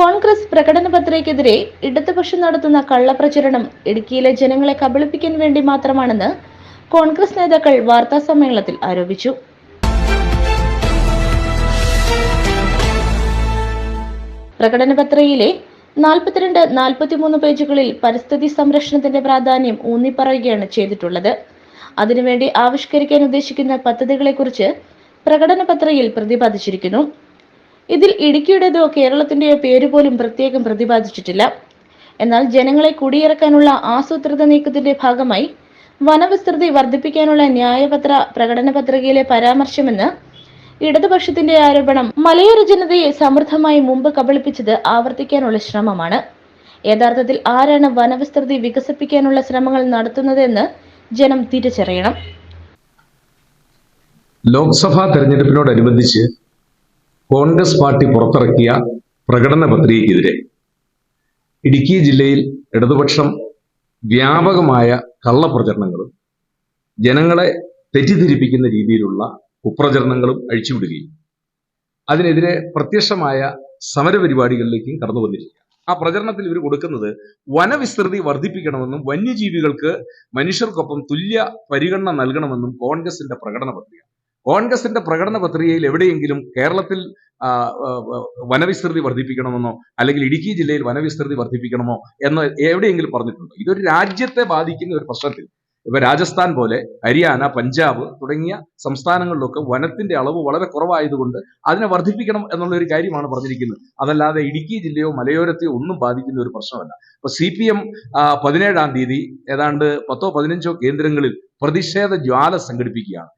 കോൺഗ്രസ് പ്രകടന പത്രികയ്ക്കെതിരെ ഇടതുപക്ഷം നടത്തുന്ന കള്ളപ്രചരണം ഇടുക്കിയിലെ ജനങ്ങളെ കബളിപ്പിക്കാൻ വേണ്ടി മാത്രമാണെന്ന് കോൺഗ്രസ് നേതാക്കൾ വാർത്താ സമ്മേളനത്തിൽ ആരോപിച്ചു. പ്രകടന പത്രികയിലെ നാൽപ്പത്തിരണ്ട് നാൽപ്പത്തിമൂന്ന് പേജുകളിൽ പരിസ്ഥിതി സംരക്ഷണത്തിന്റെ പ്രാധാന്യം ഊന്നിപ്പറയുകയാണ് ചെയ്തിട്ടുള്ളത്. അതിനുവേണ്ടി ആവിഷ്കരിക്കാൻ ഉദ്ദേശിക്കുന്ന പദ്ധതികളെക്കുറിച്ച് പ്രകടന പത്രികയിൽ പ്രതിപാദിച്ചിരിക്കുന്നു. ഇതിൽ ഇടുക്കിയുടേതോ കേരളത്തിന്റെയോ പേര് പോലും പ്രത്യേകം പ്രതിപാദിച്ചിട്ടില്ല. എന്നാൽ ജനങ്ങളെ കുടിയിറക്കാനുള്ള ആസൂത്രിത നീക്കത്തിന്റെ ഭാഗമായി വനവിസ്തൃതി വർദ്ധിപ്പിക്കാനുള്ള ന്യായപത്ര പ്രകടന പത്രികയിലെ പരാമർശമെന്ന് ഇടതുപക്ഷത്തിന്റെ ആരോപണം മലയോര ജനതയെ സമൃദ്ധമായി മുമ്പ് കബളിപ്പിച്ചത് ആവർത്തിക്കാനുള്ള ശ്രമമാണ്. യഥാർത്ഥത്തിൽ ആരാണ് വനവിസ്തൃതി വികസിപ്പിക്കാനുള്ള ശ്രമങ്ങൾ നടത്തുന്നതെന്ന് ജനം തിരിച്ചറിയണം. ലോക്സഭാ തെരഞ്ഞെടുപ്പിനോടനുബന്ധിച്ച് കോൺഗ്രസ് പാർട്ടി പുറത്തിറക്കിയ പ്രകടന പത്രികയ്ക്കെതിരെ. ഇടുക്കി ജില്ലയിൽ ഇടതുപക്ഷം വ്യാപകമായ കള്ളപ്രചരണങ്ങളും ജനങ്ങളെ തെറ്റിദ്ധരിപ്പിക്കുന്ന രീതിയിലുള്ള കുപ്രചരണങ്ങളും അഴിച്ചുവിടുകയും അതിനെതിരെ പ്രത്യക്ഷമായ സമരപരിപാടികളിലേക്കും കടന്നു വന്നിരിക്കുക. ആ പ്രചരണത്തിൽ ഇവർ കൊടുക്കുന്നത് വനവിസ്തൃതി വർദ്ധിപ്പിക്കണമെന്നും വന്യജീവികൾക്ക് മനുഷ്യർക്കൊപ്പം തുല്യ പരിഗണന നൽകണമെന്നും കോൺഗ്രസിന്റെ പ്രകടന പത്രിക കോൺഗ്രസിന്റെ പ്രകടന പത്രികയിൽ എവിടെയെങ്കിലും കേരളത്തിൽ വനവിസ്തൃതി വർദ്ധിപ്പിക്കണമെന്നോ അല്ലെങ്കിൽ ഇടുക്കി ജില്ലയിൽ വനവിസ്തൃതി വർദ്ധിപ്പിക്കണമോ എന്ന് എവിടെയെങ്കിലും പറഞ്ഞിട്ടുണ്ടോ? ഇതൊരു രാജ്യത്തെ ബാധിക്കുന്ന ഒരു പ്രശ്നത്തിൽ. ഇപ്പൊ രാജസ്ഥാൻ പോലെ ഹരിയാന പഞ്ചാബ് തുടങ്ങിയ സംസ്ഥാനങ്ങളിലൊക്കെ വനത്തിന്റെ അളവ് വളരെ കുറവായതുകൊണ്ട് അതിനെ വർദ്ധിപ്പിക്കണം എന്നുള്ള ഒരു കാര്യമാണ് പറഞ്ഞിരിക്കുന്നത്. അതല്ലാതെ ഇടുക്കി ജില്ലയോ മലയോരത്തെയോ ഒന്നും ബാധിക്കുന്ന ഒരു പ്രശ്നമല്ല. ഇപ്പൊ സി പി എം പതിനേഴാം തീയതി ഏതാണ്ട് പത്തോ പതിനഞ്ചോ കേന്ദ്രങ്ങളിൽ പ്രതിഷേധ ജ്വാല സംഘടിപ്പിക്കുകയാണ്.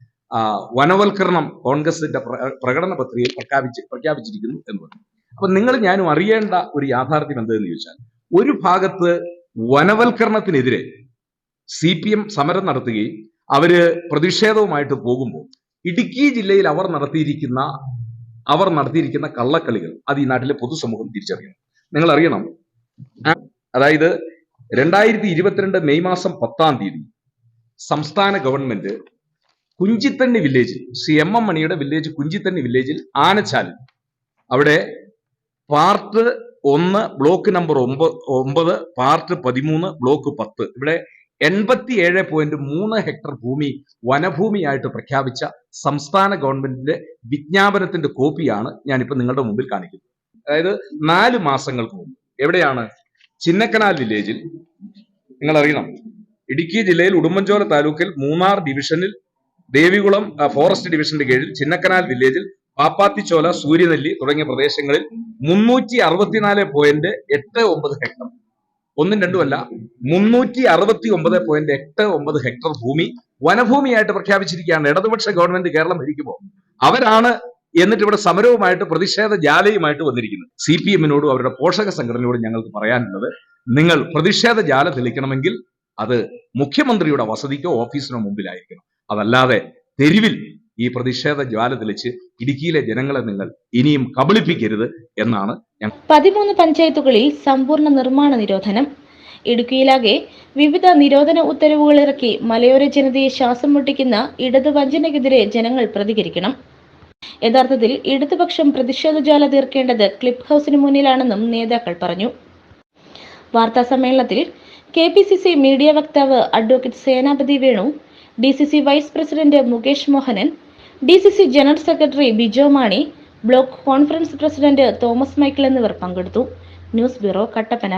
വനവൽക്കരണം കോൺഗ്രസിന്റെ പ്ര- പ്രകടന പത്രികയിൽ പ്രഖ്യാപിച്ച് പ്രഖ്യാപിച്ചിരിക്കുന്നു എന്ന് പറഞ്ഞു. അപ്പൊ നിങ്ങൾ ഞാനും അറിയേണ്ട ഒരു യാഥാർത്ഥ്യം എന്തെന്ന് ചോദിച്ചാൽ ഒരു ഭാഗത്ത് വനവൽക്കരണത്തിനെതിരെ സി പി എം സമരം നടത്തുകയും അവർ പ്രതിഷേധവുമായിട്ട് പോകുമ്പോൾ ഇടുക്കി ജില്ലയിൽ അവർ നടത്തിയിരിക്കുന്ന അവർ നടത്തിയിരിക്കുന്ന കള്ളക്കളികൾ അത് ഈ നാട്ടിലെ പൊതുസമൂഹം തിരിച്ചറിയണം. നിങ്ങൾ അറിയണം. അതായത് രണ്ടായിരത്തി ഇരുപത്തിരണ്ട് മെയ് മാസം പത്താം തീയതി സംസ്ഥാന government Kunchithanni village Shri M M മണിയുടെ വില്ലേജ് കുഞ്ചിത്തണ്ണി വില്ലേജിൽ ആനച്ചാലിൽ അവിടെ പാർട്ട് ഒന്ന് ബ്ലോക്ക് നമ്പർ ഒമ്പത് ഒമ്പത് പാർട്ട് പതിമൂന്ന് ബ്ലോക്ക് പത്ത്. ഇവിടെ എൺപത്തി ഏഴ് പോയിന്റ് മൂന്ന് ഹെക്ടർ ഭൂമി വനഭൂമിയായിട്ട് പ്രഖ്യാപിച്ച സംസ്ഥാന ഗവൺമെന്റിന്റെ വിജ്ഞാപനത്തിന്റെ കോപ്പിയാണ് ഞാനിപ്പോ നിങ്ങളുടെ മുമ്പിൽ കാണിക്കുന്നത്. അതായത് നാല് മാസങ്ങൾക്ക് മുമ്പ്. എവിടെയാണ്? ചിന്നക്കനാൽ വില്ലേജിൽ നിങ്ങൾ അറിയണം ഇടുക്കി ജില്ലയിൽ ഉടുമ്പൻചോല താലൂക്കിൽ മൂന്നാർ ഡിവിഷനിൽ ദേവികുളം ഫോറസ്റ്റ് ഡിവിഷന്റെ കീഴിൽ ചിന്നക്കനാൽ വില്ലേജിൽ പാപ്പാത്തിച്ചോല സൂര്യനെല്ലി തുടങ്ങിയ പ്രദേശങ്ങളിൽ മുന്നൂറ്റി അറുപത്തിനാല് പോയിന്റ് എട്ട് ഒമ്പത് ഹെക്ടർ. ഒന്നും രണ്ടുമല്ല മുന്നൂറ്റി അറുപത്തി ഒമ്പത് പോയിന്റ് എട്ട് ഒമ്പത് ഹെക്ടർ ഭൂമി വനഭൂമിയായിട്ട് പ്രഖ്യാപിച്ചിരിക്കുകയാണ്. ഇടതുപക്ഷ ഗവൺമെന്റ് കേരളം ഭരിക്കുമ്പോൾ അവരാണ് എന്നിട്ട് ഇവിടെ സമരവുമായിട്ട് പ്രതിഷേധ ജാലയുമായിട്ട് വന്നിരിക്കുന്നത്. സി പി എമ്മിനോടും അവരുടെ പോഷക സംഘടനയോടും ഞങ്ങൾക്ക് പറയാനുള്ളത് നിങ്ങൾ പ്രതിഷേധ ജാല തെളിക്കണമെങ്കിൽ അത് മുഖ്യമന്ത്രിയുടെ വസതിക്കോ ഓഫീസിനോ മുമ്പിലായിരിക്കണം. അതല്ലാതെ തെരുവിൽ ഈ പ്രതിഷേധ ജ്വാല തെളിച്ച് ഇടുക്കിയിലെ ജനങ്ങളെ നിങ്ങൾ ഇനിയും കബളിപ്പിക്കരുത് എന്നാണ് ഞങ്ങൾ പതിമൂന്ന് പഞ്ചായത്തുകളിൽ സമ്പൂർണ നിർമ്മാണ നിരോധനം. ഇടുക്കിയിലാകെ വിവിധ നിരോധന ഉത്തരവുകൾ ഇറക്കി മലയോര ജനതയെ ശ്വാസം മുട്ടിക്കുന്ന ഇടതു വഞ്ചനയ്ക്കെതിരെ ജനങ്ങൾ പ്രതികരിക്കണം. യഥാർത്ഥത്തിൽ ഇടതുപക്ഷം പ്രതിഷേധ പ്രതിഷേധജ്വാല തീർക്കേണ്ടത് ക്ലിപ്പ് ഹൗസിന് മുന്നിലാണെന്നും നേതാക്കൾ പറഞ്ഞു. വാർത്താ സമ്മേളനത്തിൽ K P C C media വക്താവ് advocate Senapathi Venu D C C vice president Mukesh Mohanan D C C general secretary Bijo Mani block conference president Thomas Michael എന്നിവർ പങ്കെടുത്തു. News bureau Kattappana.